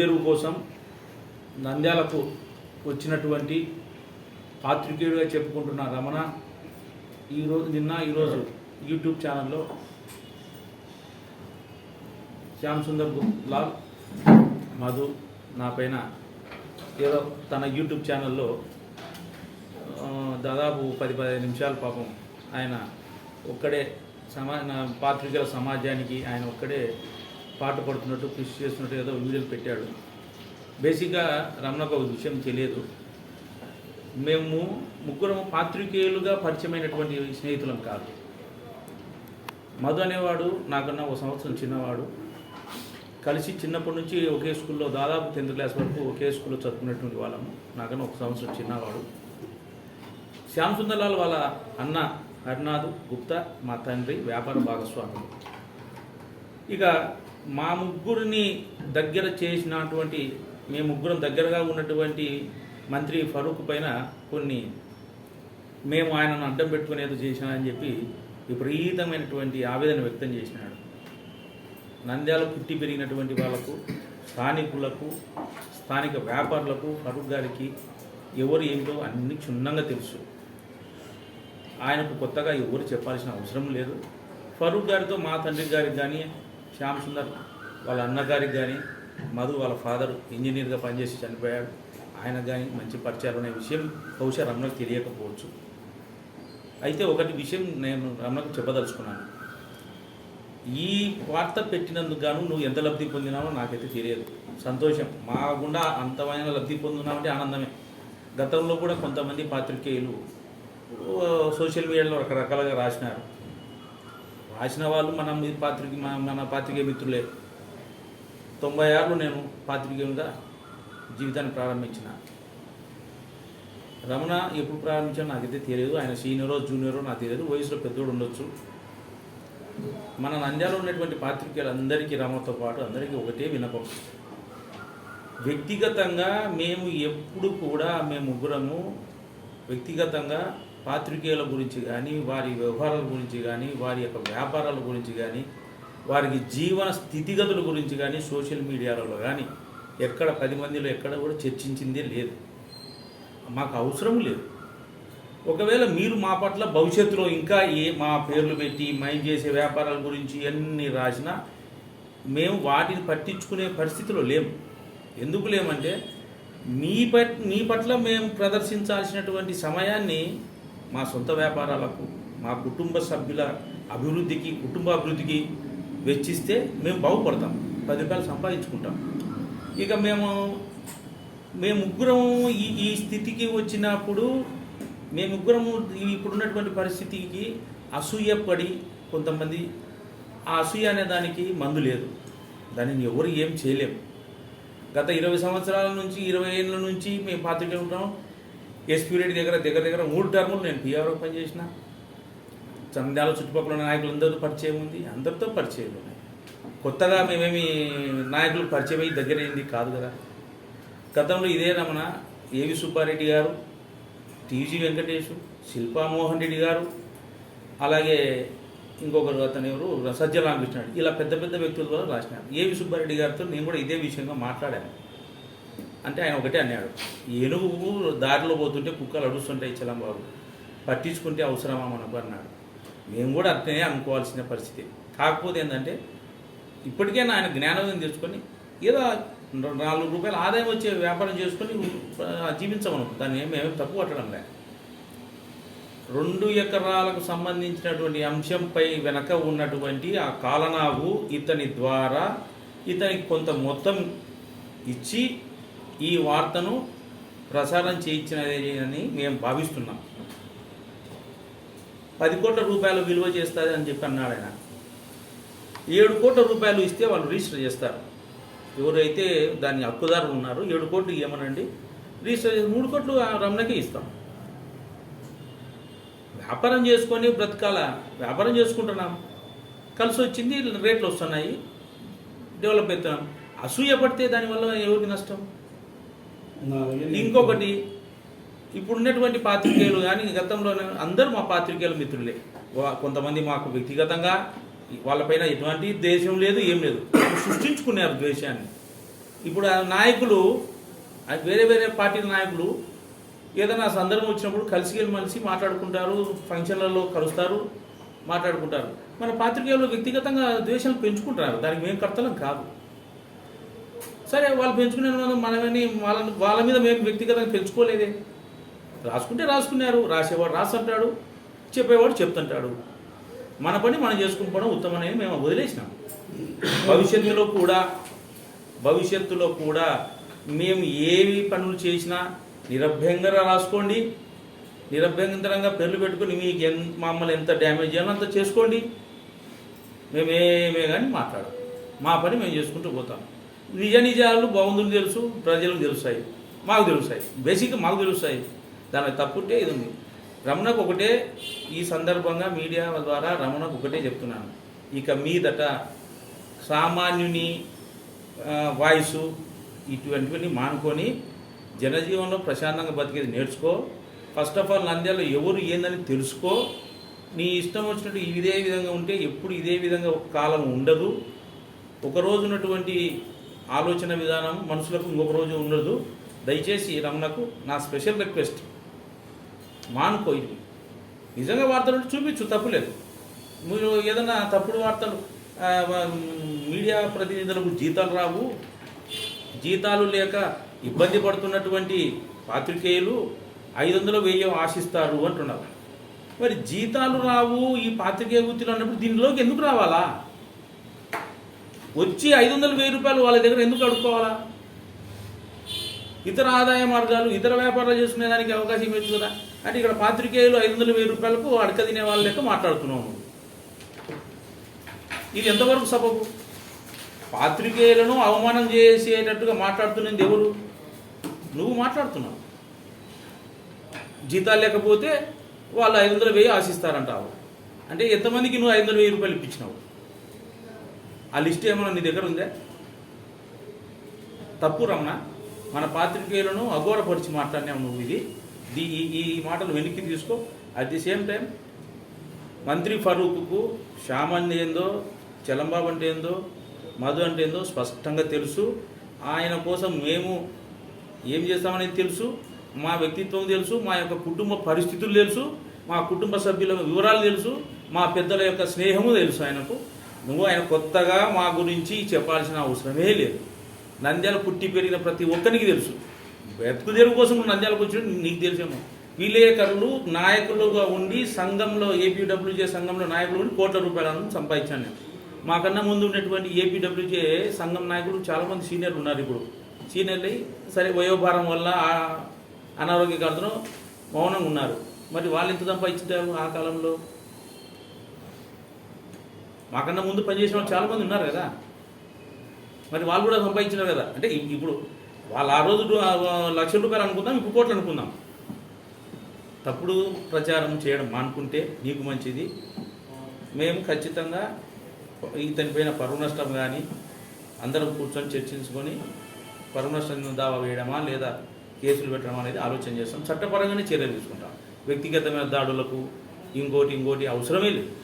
తెరువు కోసం నంద్యాలకు వచ్చినటువంటి పాత్రికేయుడిగా చెప్పుకుంటున్న రమణ ఈరోజు నిన్న ఈరోజు యూట్యూబ్ ఛానల్లో శ్యామ్ సుందర్ లాల్ మధు నా పైన ఏదో తన యూట్యూబ్ ఛానల్లో దాదాపు పది పదిహేను నిమిషాలు పాపం ఆయన ఒక్కడే సమా నా పాత్రికేయుల సమాజానికి ఆయన ఒక్కడే పాట పడుతున్నట్టు కృషి చేస్తున్నట్టు ఏదో వీడియోలు పెట్టాడు. బేసిక్గా రమణకు ఒక విషయం తెలియదు. మేము ముగ్గురం పాత్రికేయులుగా పరిచయమైనటువంటి స్నేహితులం కాదు. మధు అనేవాడు నాకన్నా ఒక సంవత్సరం చిన్నవాడు. కలిసి చిన్నప్పటి నుంచి ఒకే స్కూల్లో దాదాపు టెన్త్ క్లాస్ వరకు ఒకే స్కూల్లో చదువుకునేటువంటి వాళ్ళము. నాకన్నా ఒక సంవత్సరం చిన్నవాడు. శ్యామ్ సుందర్లాల్ వాళ్ళ అన్న హరినాథ్ గుప్తా మా తండ్రి వ్యాపార భాగస్వాములు ఇక మా ముగ్గురిని దగ్గర చేసినటువంటి మేము ముగ్గురం దగ్గరగా ఉన్నటువంటి మంత్రి ఫరూక్ పైన కొన్ని మేము ఆయనను అడ్డం పెట్టుకుని ఏదో చేసినామని చెప్పి విపరీతమైనటువంటి ఆవేదన వ్యక్తం చేసినాడు. నంద్యాల పుట్టి పెరిగినటువంటి వాళ్ళకు స్థానికులకు స్థానిక వ్యాపారులకు ఫరూక్ గారికి ఎవరు ఏమిటో అన్ని క్షుణ్ణంగా తెలుసు. ఆయనకు కొత్తగా ఎవరు చెప్పాల్సిన అవసరం లేదు. ఫరూక్ గారితో మా తండ్రి గారికి కానీ శ్యామ్ సుందర్ వాళ్ళ అన్నగారికి కానీ మధు వాళ్ళ ఫాదర్ ఇంజనీర్గా పనిచేసి చనిపోయాడు ఆయన కానీ మంచి పరిచయాలు అనే విషయం బహుశా రమణకు తెలియకపోవచ్చు. అయితే ఒకటి విషయం నేను రమణకు చెప్పదలుచుకున్నాను. ఈ వార్త పెట్టినందుకు గాను నువ్వు ఎంత లబ్ధి పొందినావో నాకైతే తెలియదు. సంతోషం. మా గుండా అంతమైన లబ్ధి పొందున్నామంటే ఆనందమే. గతంలో కూడా కొంతమంది పాత్రికేయులు సోషల్ మీడియాలో రకరకాలుగా రాసినారు. రాసిన వాళ్ళు మనం ఈ పాత్రిక మన- మన మిత్రులే. తొంభై ఆరులో నేను పాత్రికేయునిగా జీవితాన్ని ప్రారంభించిన. రమణ ఎప్పుడు ప్రారంభించాలో నాకైతే తెలియదు. ఆయన సీనియరో జూనియరో నాకు తెలియదు. వయసులో పెద్దోడు ఉండొచ్చు. మన నంద్యాలలో ఉన్నటువంటి పాత్రికేయులందరికీ రమణతో పాటు అందరికీ ఒకటే వినపం వ్యక్తిగతంగా మేము ఎప్పుడు కూడా మేము ముగ్గురము వ్యక్తిగతంగా పాత్రికేయుల గురించి కానీ వారి వ్యవహారాల గురించి కానీ వారి యొక్క వ్యాపారాల గురించి కానీ వారికి జీవన స్థితిగతుల గురించి కానీ సోషల్ మీడియాలలో కానీ ఎక్కడ పది మందిలో ఎక్కడ కూడా చర్చించిందే లేదు. మాకు అవసరం లేదు. ఒకవేళ మీరు మా పట్ల భవిష్యత్తులో ఇంకా ఏ మా పేర్లు పెట్టి మైండ్ చేసే వ్యాపారాల గురించి అన్ని రాసినా మేము వాటిని పట్టించుకునే పరిస్థితిలో లేము ఎందుకు లేమంటే మీ పట్ మీ పట్ల మేము ప్రదర్శించాల్సినటువంటి సమయాన్ని మా సొంత వ్యాపారాలకు మా కుటుంబ సభ్యుల అభివృద్ధికి కుటుంబ అభివృద్ధికి వెచ్చిస్తే మేము బాగుపడతాం. పది రూపాయలు సంపాదించుకుంటాం. ఇక మేము మేము ముగ్గురం ఈ ఈ స్థితికి వచ్చినప్పుడు మేము ముగ్గురము ఇప్పుడున్నటువంటి పరిస్థితికి అసూయపడి కొంతమంది ఆ అసూయ అనే దానికి మందు లేదు. దానిని ఎవరు ఏం చేయలేము. గత ఇరవై సంవత్సరాల నుంచి ఇరవై ఏళ్ళ నుంచి మేము పాత్రికేయులు ఉంటాం. ఎస్పీ రెడ్డి దగ్గర దగ్గర దగ్గర మూడు టర్ములు నేను పిఆర్ఓ పనిచేసిన చంద్యాల చుట్టుపక్కల ఉన్న నాయకులందరితో పరిచయం ఉంది. అందరితో పరిచయం ఉన్నాయి కొత్తగా మేమేమి నాయకులు పరిచయం అయ్యి దగ్గర అయింది కాదు కదా. గతంలో ఇదే రమణ ఏవి సుబ్బారెడ్డి గారు టీజీ వెంకటేష్ శిల్పామోహన్ రెడ్డి గారు అలాగే ఇంకొకరు అతను ఎవరు? సజ్జ రామకృష్ణ ఇలా పెద్ద పెద్ద వ్యక్తుల ద్వారా రాసినారు. ఏవి సుబ్బారెడ్డి గారితో నేను కూడా ఇదే విషయంగా మాట్లాడాను. అంటే ఆయన ఒకటే అన్నాడు ఏనుగు దారిలో పోతుంటే కుక్కలు అడుస్తుంటాయి చలంబాబు. పట్టించుకుంటే అవసరమా మనకు? అన్నాడు. మేము కూడా అట్లనే అనుకోవాల్సిన పరిస్థితి. కాకపోతే ఏంటంటే ఇప్పటికైనా ఆయన జ్ఞానోదయం తెచ్చుకొని ఏదో నాలుగు రూపాయలు ఆదాయం వచ్చే వ్యాపారం చేసుకొని జీవించమను. దాన్ని ఏమేమి తప్పు పట్టడం లే రెండు ఎకరాలకు సంబంధించినటువంటి అంశంపై వెనక ఉన్నటువంటి ఆ కాలనాగు ఇతని ద్వారా ఇతనికి కొంత మొత్తం ఇచ్చి ఈ వార్తను ప్రసారం చేయించినది అని మేము భావిస్తున్నాం. పది కోట్ల రూపాయలు విలువ చేస్తుంది అని చెప్పి అన్నాడు ఆయన. ఏడు కోట్ల రూపాయలు ఇస్తే వాళ్ళు రిజిస్టర్ చేస్తారు. ఎవరైతే దాని హక్కుదారులు ఉన్నారో ఏడు కోట్లు ఇవ్వమనండి. రిజిస్టర్ చేసి మూడు కోట్లు రమణకే ఇస్తాం. వ్యాపారం చేసుకొని బ్రతకాల వ్యాపారం చేసుకుంటున్నాం. కలిసి వచ్చింది రేట్లు వస్తున్నాయి. డెవలప్ అవుతున్నాం. అసూయ పడితే దానివల్ల ఎవరికి నష్టం? ఇంకొకటి ఇప్పుడున్నటువంటి పాత్రికేయులు కానీ గతంలో అందరూ మా పాత్రికేయుల మిత్రులే. వా- కొంతమంది మాకు వ్యక్తిగతంగా వాళ్ళపైన ఎటువంటి ద్వేషం లేదు ఏం లేదు. సృష్టించుకున్నారు ద్వేషాన్ని. ఇప్పుడు ఆ నాయకులు వేరే వేరే పార్టీల నాయకులు ఏదైనా సందర్భం వచ్చినప్పుడు కలిసి మలిసి మాట్లాడుకుంటారు ఫంక్షన్లలో కలుస్తారు మాట్లాడుకుంటారు. మన పాత్రికేయులు వ్యక్తిగతంగా ద్వేషాలు పెంచుకుంటారు దానికి మేము కర్తలం కాదు. సరే వాళ్ళు పెంచుకునే మనమని వాళ్ళ వాళ్ళ మీద మేము వ్యక్తిగతంగా పెంచుకోలేదే. రాసుకుంటే రాసుకున్నారు రాసేవాడు రాసంటాడు చెప్పేవాడు చెప్తుంటాడు. మన పని మనం చేసుకుని పోవడం మేము వదిలేసినాం. భవిష్యత్తులో కూడా భవిష్యత్తులో కూడా మేము ఏవి పనులు చేసినా నిరభ్యంగా రాసుకోండి. నిరభ్యంతరంగా పేర్లు పెట్టుకుని మీకు ఎంత మమ్మల్ని ఎంత డ్యామేజ్ చేయాలో అంత చేసుకోండి. మేమేమే కానీ మాట్లాడం మా పని మేము చేసుకుంటూ పోతాం నిజ నిజాలు బాగుందని తెలుసు ప్రజలకు తెలుస్తాయి. మాకు తెలుస్తాయి. బేసిక్ మాకు తెలుస్తాయి. దానికి తప్పుంటే ఇది ఉంది. రమణకు ఒకటే ఈ సందర్భంగా మీడియా ద్వారా రమణకు ఒకటే చెప్తున్నాను. ఇక మీదట సామాన్యుని వాయిస్ వాయిసు ఇటువంటివన్నీ మానుకొని జనజీవనంలో ప్రశాంతంగా బతికేది నేర్చుకో. ఫస్ట్ ఆఫ్ ఆల్ నంద్యాలలో ఎవరు ఏందని తెలుసుకో. నీ ఇష్టం వచ్చినట్టు ఇదే విధంగా ఉంటే ఎప్పుడు ఇదే విధంగా ఒక కాలం ఉండదు. ఒకరోజు ఉన్నటువంటి ఆలోచన విధానం మనుషులకు ఇంకొక రోజు ఉండదు. దయచేసి రమణకు నా స్పెషల్ రిక్వెస్ట్. మానుకో ఇది. నిజంగా వార్తలు చూపించు తప్పులేదు మీరు ఏదైనా తప్పుడు వార్తలు మీడియా ప్రతినిధులకు జీతాలు రావు. జీతాలు లేక ఇబ్బంది పడుతున్నటువంటి పాత్రికేయులు ఐదు వందలు వెయ్యి ఆశిస్తారు అంటున్నారు. మరి జీతాలు రావు ఈ పాత్రికేయ వృత్తిలో అన్నప్పుడు దీనిలోకి ఎందుకు రావాలా? వచ్చి ఐదు వందలు వెయ్యి రూపాయలు వాళ్ళ దగ్గర ఎందుకు అడుక్కోవాలా? ఇతర ఆదాయ మార్గాలు ఇతర వ్యాపారాలు చేసుకునే దానికి అవకాశం ఇవ్వచ్చు కదా? అంటే ఇక్కడ పాత్రికేయులు ఐదు వందల వెయ్యి రూపాయలకు అడక తినే వాళ్ళ లెక్క మాట్లాడుతున్నాము ఇది ఎంతవరకు సబబు? పాత్రికేయులను అవమానం చేసేటట్టుగా మాట్లాడుతున్నది ఎవరు? నువ్వు మాట్లాడుతున్నావు. జీతాలు లేకపోతే వాళ్ళు ఐదు వందల వెయ్యి ఆశిస్తారంటావు. అంటే ఎంతమందికి నువ్వు ఐదు వందల వెయ్యి రూపాయలు ఇప్పించినావు? ఆ లిస్ట్ ఏమైనా నీ దగ్గర ఉందా? తప్పు రమణ మన పాత్రికేయులను అఘోరపరిచి మాట్లాడినావు నువ్వు ఇది. దీ ఈ ఈ మాటలు వెనక్కి తీసుకో. అట్ ది సేమ్ టైం మంత్రి ఫరూక్కు శ్యామ్ అంటే ఏందో చలంబాబు అంటే ఏందో మధు అంటే ఏందో స్పష్టంగా తెలుసు. ఆయన కోసం మేము ఏం చేస్తామనేది తెలుసు. మా వ్యక్తిత్వం తెలుసు మా యొక్క కుటుంబ పరిస్థితులు తెలుసు మా కుటుంబ సభ్యుల వివరాలు తెలుసు మా పెద్దల యొక్క స్నేహము తెలుసు ఆయనకు. నువ్వు ఆయన కొత్తగా మా గురించి చెప్పాల్సిన అవసరమే లేదు. నంద్యాల పుట్టి పెరిగిన ప్రతి ఒక్కరికి తెలుసు. బ్రతుకు తెరువు కోసం నువ్వు నంద్యాలకు వచ్చి నీకు తెలిసేమో. విలేకరులు నాయకులుగా ఉండి సంఘంలో ఏపీడబ్ల్యూజే సంఘంలో నాయకులు ఉండి కోట్ల రూపాయలను సంపాదించాను నేను. మాకన్నా ముందు ఉన్నటువంటి ఏపీడబ్ల్యూజే సంఘం నాయకులు చాలామంది సీనియర్లు ఉన్నారు ఇప్పుడు. సీనియర్లు సరే వయోభారం వల్ల ఆ- అనారోగ్య కారణం మౌనంగా ఉన్నారు. మరి వాళ్ళు ఎంత సంపాదించారు ఆ కాలంలో? మాకన్నా ముందు పనిచేసిన వాళ్ళు చాలామంది ఉన్నారు కదా. మరి వాళ్ళు కూడా సంపాదించినారు కదా. అంటే ఇప్పుడు వాళ్ళు ఆ రోజు లక్ష రూపాయలు అనుకుందాం ఇప్పుడు కోట్లు అనుకుందాం. తప్పుడు ప్రచారం చేయడం మానుకుంటే నీకు మంచిది. మేము ఖచ్చితంగా ఇతని పైన పరువు నష్టం కానీ అందరం కూర్చొని చర్చించుకొని పరువు నష్టం దావా వేయడమా లేదా కేసులు పెట్టడమా అనేది ఆలోచన చేస్తాం. చట్టపరంగానే చర్యలు తీసుకుంటాం. వ్యక్తిగతమైన దాడులకు ఇంకోటి ఇంకోటి అవసరమే లేదు.